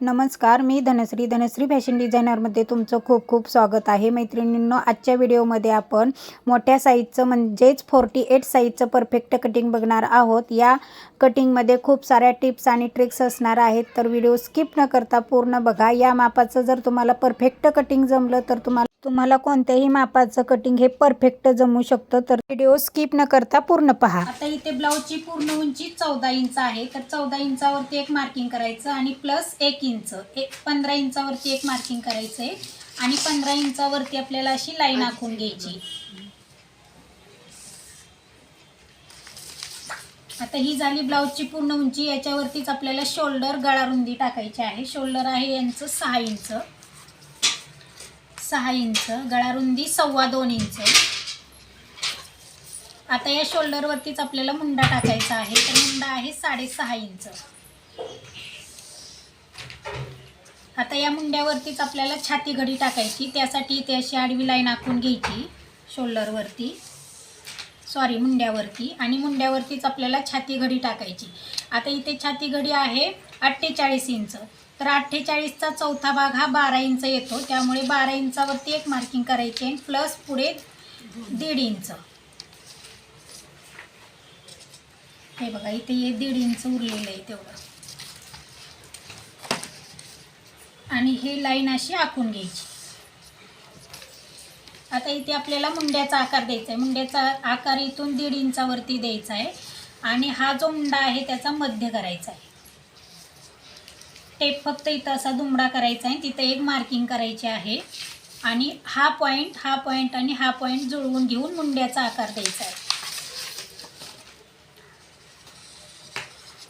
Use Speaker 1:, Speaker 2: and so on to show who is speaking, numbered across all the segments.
Speaker 1: नमस्कार मी धनश्री. धनश्री फॅशन डिझायनरमध्ये तुमचं खूप खूप स्वागत आहे. मैत्रिणींनो आजच्या व्हिडिओमध्ये आपण मोठ्या साईजचं म्हणजेच फोर्टी एट साईजचं परफेक्ट कटिंग बघणार आहोत. या कटिंगमध्ये खूप साऱ्या टिप्स आणि ट्रिक्स असणार आहेत तर व्हिडिओ स्किप न करता पूर्ण बघा. या मापाचं जर तुम्हाला परफेक्ट कटिंग जमलं तर तुम्हाला तुम्हाला कोणत्याही मापाचं कटिंग हे परफेक्ट जमू शकतं तर व्हिडिओ स्किप न करता पूर्ण पहा.
Speaker 2: आता इथे ब्लाऊजची पूर्ण उंची चौदा इंच आहे तर चौदा इंचावरती एक मार्किंग करायचं आणि प्लस एक इंच. एक पंधरा इंचावरती एक मार्किंग करायचं आहे आणि पंधरा इंचावरती आपल्याला अशी लाईन आखून घ्यायची. आता ही झाली ब्लाऊजची पूर्ण उंची याच्यावरतीच आपल्याला शोल्डर गळारुंदी टाकायची आहे. शोल्डर आहे यांचं सहा इंच. सहा इंच. गळारुंदी सव्वा दोन इंच. आता या शोल्डरवरतीच आपल्याला मुंडा टाकायचा आहे. तर मुंडा आहे साडेसहा इंच. आता या मुंड्यावरतीच आपल्याला छाती घडी टाकायची. त्यासाठी इथे अशी आडवी लाईन आखून घ्यायची. शोल्डरवरती सॉरी मुंड्यावरती. आणि मुंड्यावरतीच आपल्याला छाती घडी टाकायची. आता इथे छाती घडी आहे अठ्ठेचाळीस इंच. तर अठ्ठेचाळीसचा चौथा भाग हा बारा इंच येतो. त्यामुळे बारा इंचावरती एक मार्किंग करायची आणि प्लस पुढे दीड इंच. हे बघा इथे हे दीड इंच उरलेलं आहे तेवढं. ही लाईन अशी आखून घ्यायची. आता इथे आपल्याला मुंड्याचा आकार द्यायचा आहे. मुंड्याचा आकार इथून दीड इंचावरती द्यायचा आहे. आणि हा जो मुंडा आहे त्याचा मध्य करायचा आहे. टेप फक्त इथं असा दुमडा करायचा आहे. तिथं एक मार्किंग करायची आहे. आणि हा पॉईंट हा पॉईंट आणि हा पॉईंट जुळवून घेऊन मुंड्याचा आकार द्यायचा आहे.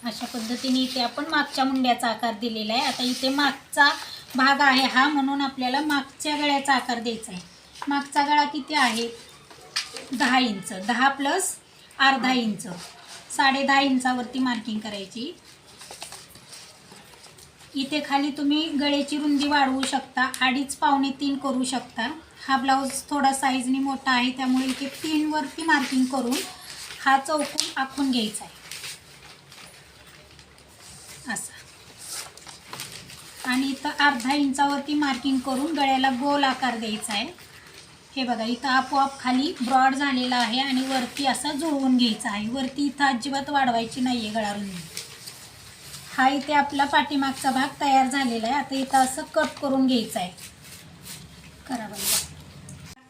Speaker 2: अशा पद्धतीने इथे आपण मागच्या मुंड्याचा आकार दिलेला आहे. आता इथे मागचा भाग आहे हा म्हणून आपल्याला मागच्या गळ्याचा आकार द्यायचा आहे. मागचा गळा किती आहे? दहा इंच. दहा प्लस अर्धा इंच. साडे दहा इंचावरती मार्किंग करायची. इथे खाली तुम्ही गळ्याची रुंदी वाढवू शकता. अडीच पावणे तीन करू शकता. हा ब्लाऊज थोडा साईजनी मोठा आहे त्यामुळे इथे तीनवरती मार्किंग करून हा चौकून आखून घ्यायचा आहे. असा. आणि इथं अर्धा इंचावरती मार्किंग करून गळ्याला गोल आकार द्यायचा आहे. हे बघा इथं आपोआप खाली ब्रॉड झालेला आहे आणि वरती असा जुळवून घ्यायचा आहे. वरती इथं अजिबात वाढवायची नाही आहे गळारुंदी हा इथे आपला पाठीमागचा भाग तयार झालेला आहे. आता इथं असं कट करून घ्यायचा आहे. करा बघा.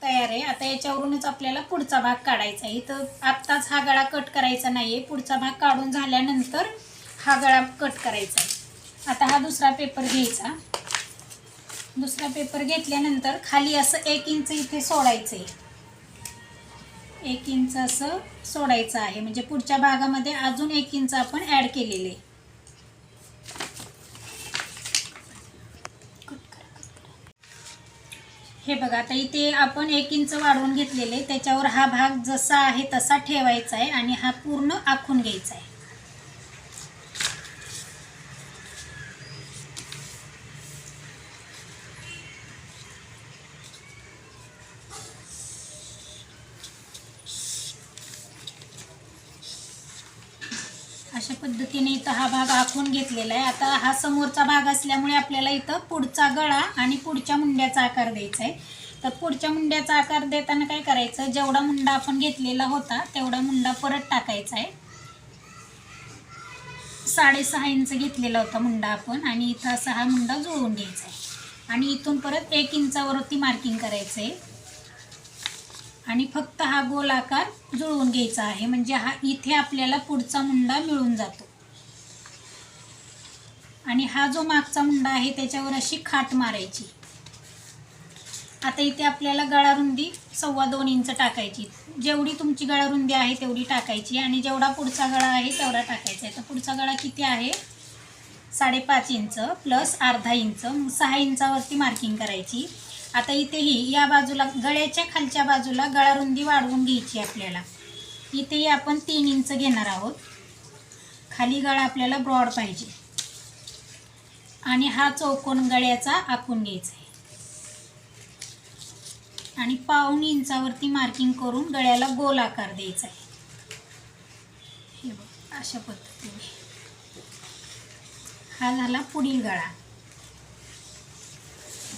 Speaker 2: तयार आहे. आता याच्यावरूनच आपल्याला पुढचा भाग काढायचा आहे. इथं आत्ताच हा गळा कट करायचा नाही आहे पुढचा भाग काढून झाल्यानंतर हा गळा कट करायचा आहे. आता हा दुसरा पेपर घ्यायचा. दुसरा पेपर घेतल्यानंतर खाली असं एक इंच इथे सोडायचं आहे एक इंच असं सोडायचं आहे. म्हणजे पुढच्या भागामध्ये अजून एक इंच आपण ॲड केलेले. आहे हे बघा आता इथे आपण एक इंच वाढवून घेतलेले. त्याच्यावर हा भाग जसा आहे तसा ठेवायचा आहे आणि हा पूर्ण आखून घ्यायचा आहे अशा पद्धतीने इथं हा भाग आखून घेतलेला आहे. आता हा समोरचा भाग असल्यामुळे आपल्याला इथं पुढचा गळा आणि पुढच्या मुंड्याचा आकार द्यायचा आहे. तर पुढच्या मुंड्याचा आकार देताना काय करायचं? जेवढा मुंडा आपण घेतलेला होता तेवढा मुंडा परत टाकायचा आहे. साडेसहा इंच घेतलेला होता मुंडा आपण आणि इथं असा हा मुंडा जुळवून घ्यायचा आहे. आणि इथून परत एक इंचावरती मार्किंग करायचं आहे. आणि फक्त हा गोल आकार जुळवून घ्यायचा आहे. म्हणजे हा इथे आपल्याला पुढचा मुंडा मिळून जातो. आणि हा जो मागचा मुंडा आहे त्याच्यावर अशी खाट मारायची. आता इथे आपल्याला गळारुंदी सव्वा दोन इंच टाकायची. जेवढी तुमची गळारुंदी आहे तेवढी टाकायची. आणि जेवढा पुढचा गळा आहे तेवढा टाकायचा आहे. तर पुढचा गळा किती आहे? साडेपाच इंच प्लस अर्धा इंच. मग सहा इंचावरती मार्किंग करायची. आता इथेही या बाजूला गळ्याच्या खालच्या बाजूला गळा रुंदी वाढवून घ्यायची आपल्याला. इथेही आपण तीन इंच घेणार आहोत. खाली गळा आपल्याला ब्रॉड पाहिजे. आणि हा चौकोन गळ्याचा आखून घ्यायचा आहे. आणि पाऊण इंचावरती मार्किंग करून गळ्याला गोल आकार द्यायचा आहे. हे बघ अशा पद्धतीने. हा झाला पुढील गळा.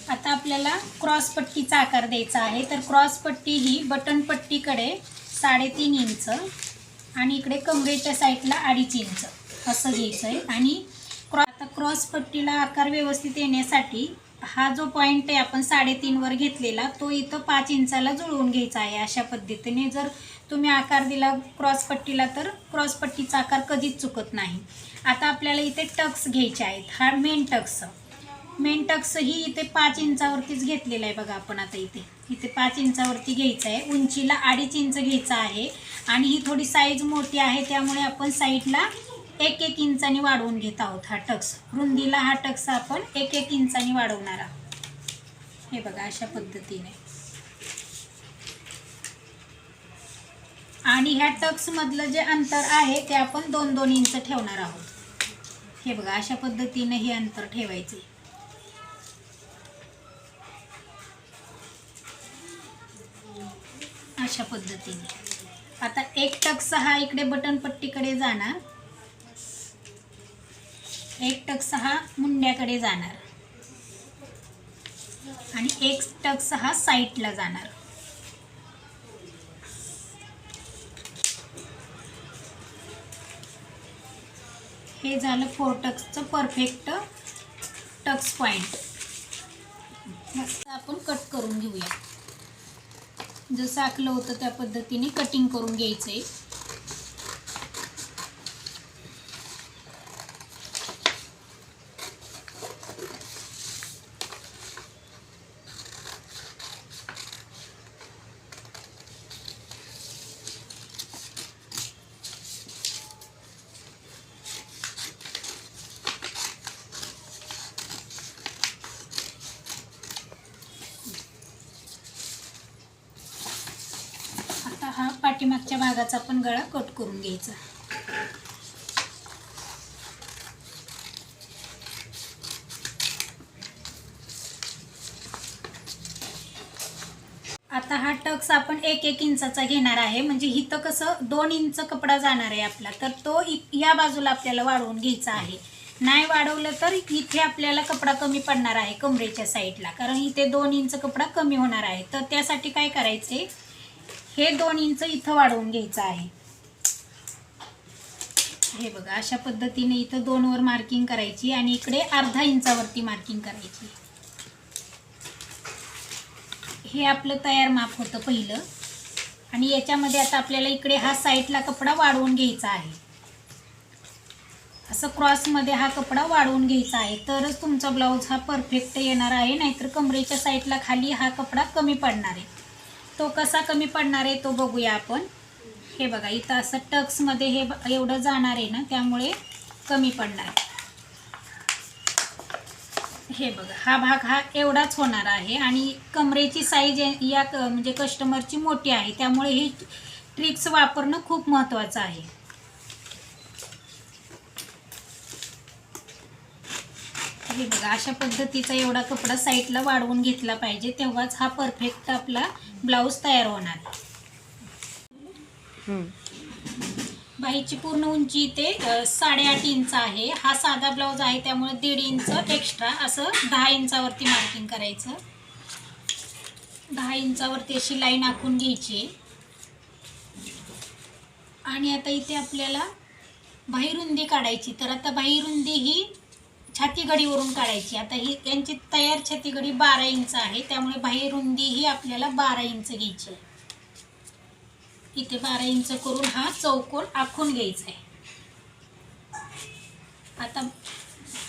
Speaker 2: आता आपल्याला क्रॉस पट्टीचा आकार द्यायचा आहे. तर क्रॉस पट्टी ही बटन पट्टीकडे साडेतीन इंच आणि इकडे कमरेच्या साईडला अडीच इंच असं घ्यायचं आहे आणि क्रॉ आता क्रॉस पट्टीला आकार व्यवस्थित येण्यासाठी हा जो पॉईंट आहे आपण साडेतीनवर घेतलेला तो इथं पाच इंचाला जुळवून घ्यायचा आहे अशा पद्धतीने. जर तुम्ही आकार दिला क्रॉस पट्टीला तर क्रॉस पट्टीचा आकार कधीच चुकत नाही. आता आपल्याला इथे टक्स घ्यायचे आहेत. हा मेन टक्स. मेन टक्स ही इथे पाच इंचावरतीच घेतलेला आहे बघा आपण आता इथे. इथे पाच इंचावरती घ्यायचं आहे. उंचीला अडीच इंच घ्यायचं आहे. आणि ही थोडी साईज मोठी आहे त्यामुळे आपण साईडला एक एक इंचाने वाढवून घेत आहोत हा टक्स रुंदीला हा टक्स आपण एक एक इंचाने वाढवणार आहोत. हे बघा अशा पद्धतीने. आणि ह्या टक्समधलं जे अंतर आहे ते आपण दोन दोन इंच ठेवणार आहोत. हे बघा अशा पद्धतीने हे अंतर ठेवायचे. अशा पद्धतीने. आता एक टक्स हा इकडे बटन पट्टीकडे जाणार. एक टक्स हा मुंड्याकडे जाणार. आणि एक टक्स हा साईटला जाणार. हे झालं फोर टक्सचं परफेक्ट टक्स पॉईंट आपण कट करून घेऊया. जसं आखलं होतं त्या पद्धतीने कटिंग करून घ्यायचं आहे आता हा पाठीमागच्या भागाचा पण गळा कट करून घ्यायचा. आता हा टक्स आपण एक एक इंचाचा घेणार आहे. म्हणजे इथं कसं दोन इंच कपडा जाणार आहे आपला. तर तो या बाजूला आपल्याला वाढवून घ्यायचा आहे. नाही वाढवलं तर इथे आपल्याला कपडा कमी पडणार आहे कमरेच्या साईडला. कारण इथे दोन इंच कपडा कमी होणार आहे. तर त्यासाठी काय करायचे? हे दोन इंच इथं वाढवून घ्यायचं आहे. हे बघा अशा पद्धतीने इथं दोनवर मार्किंग करायची आणि इकडे अर्धा इंचावरती मार्किंग करायची. हे आपलं तयार माप होतं पहिलं. आणि याच्यामध्ये आता आपल्याला इकडे हा साईडला कपडा वाढवून घ्यायचा आहे. असं क्रॉसमध्ये हा कपडा वाढवून घ्यायचा आहे. तरच तुमचा ब्लाऊज हा परफेक्ट येणार आहे. नाहीतर कमरेच्या साईडला खाली हा कपडा कमी पडणार आहे. तो कसा कमी पडणार आहे तो बघूया आपण. हे बघा इथं असं टक्समध्ये हे ब- एवढं जाणार आहे ना त्यामुळे कमी पडणार. आहे हे बघा हा भाग हा एवढाच होणार आहे आणि कमरेची साईज या क- म्हणजे कस्टमरची मोठी आहे त्यामुळे ही ट्रिक्स वापरणं खूप महत्त्वाचं आहे. हे बघा अशा पद्धतीचा एवढा कपडा साईडला वाढवून घेतला पाहिजे. तेव्हाच हा परफेक्ट आपला ब्लाऊज तयार होणार बाईची पूर्ण उंची इथे साडेआठ इंच आहे. हा साधा ब्लाऊज आहे त्यामुळे दीड इंच एक्स्ट्रा असं दहा इंचावरती मार्किंग करायचं. दहा इंचावरती अशी लाईन आखून घ्यायची. आणि आता इथे आपल्याला बाहीरुंदी काढायची. तर आता बाहीरुंदी ही छातीगडीवरून काढायची. आता ही त्यांची तयार छातीगडी बारा इंच आहे. त्यामुळे बाहीरुंदी ही आपल्याला बारा इंच घ्यायची आहे. इथे बारा इंच करून हा चौकोन आखून घ्यायचा आहे. आता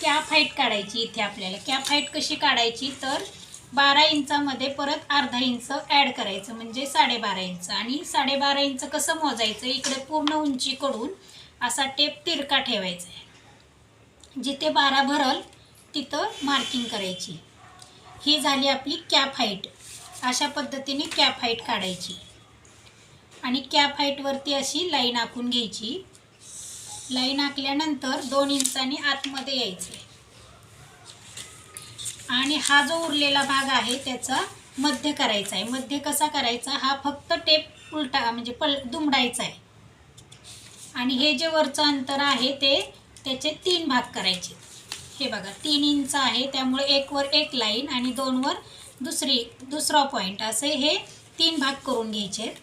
Speaker 2: कॅप हाईट काढायची इथे आपल्याला. कॅप हाईट कशी काढायची? तर बारा इंचामध्ये परत अर्धा इंच ॲड करायचं म्हणजे साडेबारा इंच. आणि साडेबारा इंच कसं मोजायचं? इकडे पूर्ण उंचीकडून असा टेप तिरका ठेवायचा आहे. जिथे बारा भरल तिथं मार्किंग करायची. ही झाली आपली कॅप हाईट अशा पद्धतीने कॅप हाईट काढायची. आणि कॅप हाईटवरती अशी लाईन आखून घ्यायची. लाईन आखल्यानंतर दोन इंचाने आतमध्ये यायचे. आणि हा जो उरलेला भाग आहे त्याचा मध्य करायचा आहे. मध्य कसा करायचा? हा फक्त टेप उलटा म्हणजे पल दुमडायचा आहे. आणि हे जे वरचं अंतर आहे ते त्याचे तीन भाग करायचे. हे बघा तीन इंच आहे त्यामुळे एकवर एक लाईन आणि दोनवर दुसरी दुसरा पॉईंट असे हे तीन भाग करून घ्यायचे. आहेत.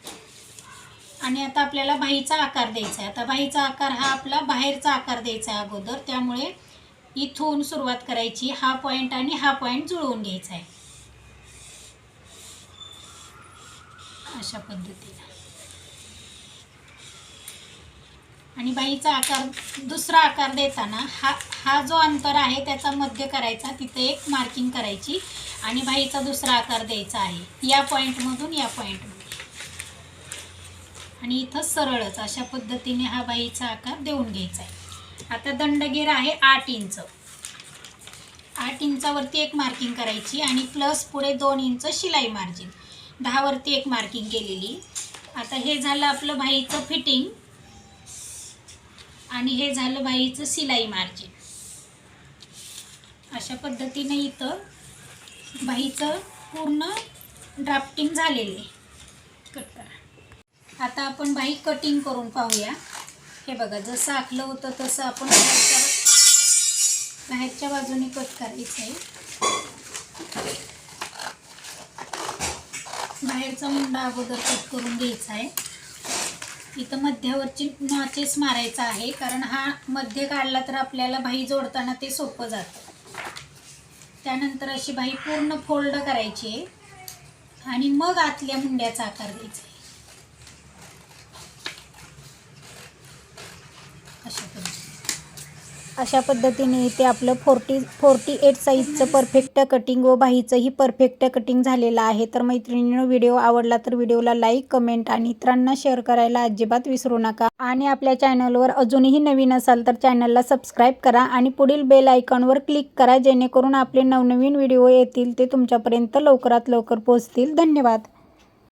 Speaker 2: आणि आता आपल्याला बाहीचा आकार द्यायचा आहे. आता बाहीचा आकार हा आपला बाहेरचा आकार द्यायचा आहे अगोदर. त्यामुळे इथून सुरुवात करायची. हा पॉईंट आणि हा पॉईंट जुळवून घ्यायचा आहे. अशा पद्धतीने. आणि बाईचा आकार दुसरा आकार देताना हा हा जो अंतर आहे त्याचा मध्य करायचा तिथे एक मार्किंग करायची आणि बाईचा दुसरा आकार द्यायचा आहे. या पॉईंटमधून या पॉईंटमध्ये आणि इथं सरळच अशा पद्धतीने हा बाईचा आकार देऊन घ्यायचा आहे. आता दंडगीर आहे आठ इंच. आठ इंचावरती एक मार्किंग करायची आणि प्लस पुढे दोन इंच शिलाई मार्जिन दहावरती एक मार्किंग केलेली. आता हे झालं आपलं बाईचं फिटिंग आणि हे झालं बाईचं सिलाई मार्जिन. अशा पद्धतीने इथं बाईचं पूर्ण ड्राफ्टिंग झालेले कट करा. आता आपण बाई कटिंग करून पाहूया. हे बघा जसं आखलं होतं तसं आपण बाहेरच्या बाहेरच्या बाजूने कट करायचं आहे. बाहेरचा मुंडा अगोदर कट करून घ्यायचा आहे. इथं मध्यावरची नॉचेस मारायचा आहे कारण हा मध्य काढला तर आपल्याला भाई जोडताना ते सोपं जातं. त्यानंतर अशी भाई पूर्ण फोल्ड करायची आहे. आणि मग आतल्या मुंड्याचा आकार द्यायचा आहे अशा पद्धतीने
Speaker 1: अशा पद्धतीने इथे आपलं फोर्टी फोर्टी एट साईजचं परफेक्ट कटिंग व बाहीचंही परफेक्ट कटिंग झालेलं आहे. तर मैत्रिणीनं व्हिडिओ आवडला तर व्हिडिओला लाईक कमेंट आणि इतरांना शेअर करायला अजिबात विसरू नका. आणि आपल्या चॅनलवर अजूनही नवीन असाल तर चॅनलला सबस्क्राईब करा आणि पुढील बेल आयकॉनवर क्लिक करा जेणेकरून आपले नवनवीन व्हिडिओ येतील ते तुमच्यापर्यंत लवकरात लवकर पोहोचतील. धन्यवाद!